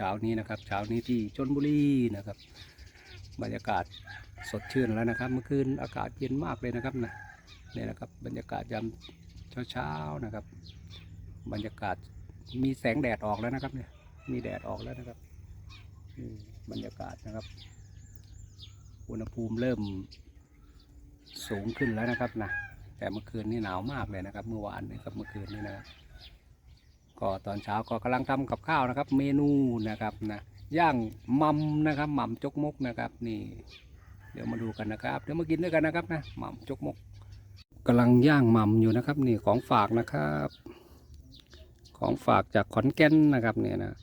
ช้านี้นะครับเช้านี้ที่ชนบุรีนะครับ บรรยากาศสดชื่นแล้วนะครับ เมื่อคืนอากาศเย็นมากเลยนะครับนะเนี่ยนะครับบรรยากาศยามเช้าๆนะครับ บรรยากาศมีแสงแดดออกแล้วนะครับเนี่ยมีแดดออกแล้วนะครับนี่บรรยากาศนะครับ อุณหภูมิเริ่มสูงขึ้นแล้วนะครับนะแต่เมื่อคืนนี่หนาวมากเลยนะครับ เมื่อวานนี่กับเมื่อคืนนี่นะครับ ก็ตอนเช้าก็กำลังทำกับข้าวนะครับ เมนูนะครับนะย่างมัมนะครับหม่ำจกมกนะครับนี่เดี๋ยวมาดูกันนะครับ เดี๋ยวมากินด้วยกันนะครับนะหม่ำจกมกกำลังย่างหม่ำอยู่นะครับ นี่ของฝากนะครับ ของฝากจากขอนแก่นนะครับเนี่ยนะ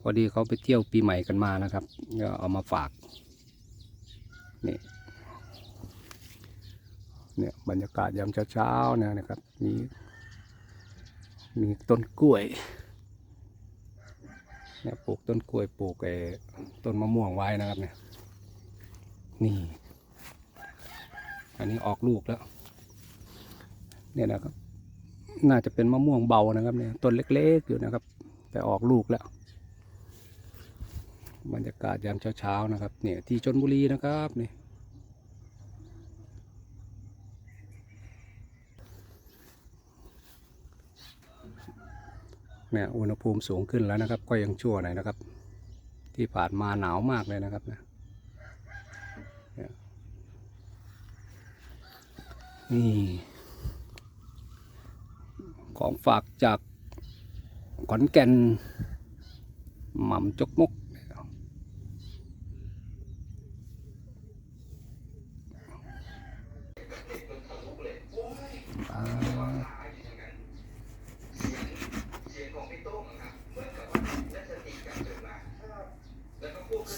พอดีเขาไปเที่ยวปีใหม่กันมานะครับก็เอามาฝากนี่เนี่ยบรรยากาศยามเช้าๆเนี่ยนะครับมี มีต้นกล้วยเนี่ยปลูกต้นกล้วยปลูกไอ้ต้นมะม่วงไว้นะครับเนี่ยนี่ อันนี้ออกลูกแล้ว เนี่ยนะครับ น่าจะเป็นมะม่วงเบานะครับเนี่ยต้นเล็กๆอยู่นะครับ แต่ออกลูกแล้วบรรยากาศยามเช้าๆนะครับ เนี่ยที่ชนบุรีนะครับเนี่ย เนี่ยอุณหภูมิสูงขึ้นแล้วนะครับ ก็ยังชั่วหน่อยนะครับ ที่ผ่านมาหนาวมากเลยนะครับนะนี่ของฝากจากขอนแก่นหม่ำจกมก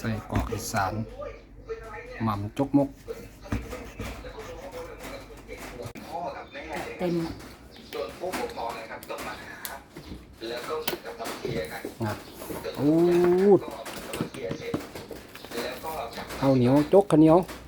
ส่กรอกอีสานหม่ำจกมก เต็มโดนผู้ปกครองนะครับต้องมาหาแล้วก็กับมาเคลียร์กันนะโอ้ก็มาเคลียร์เสร็จแล้วก็กลับข้าวเหนียวจกข้าวเหนียวม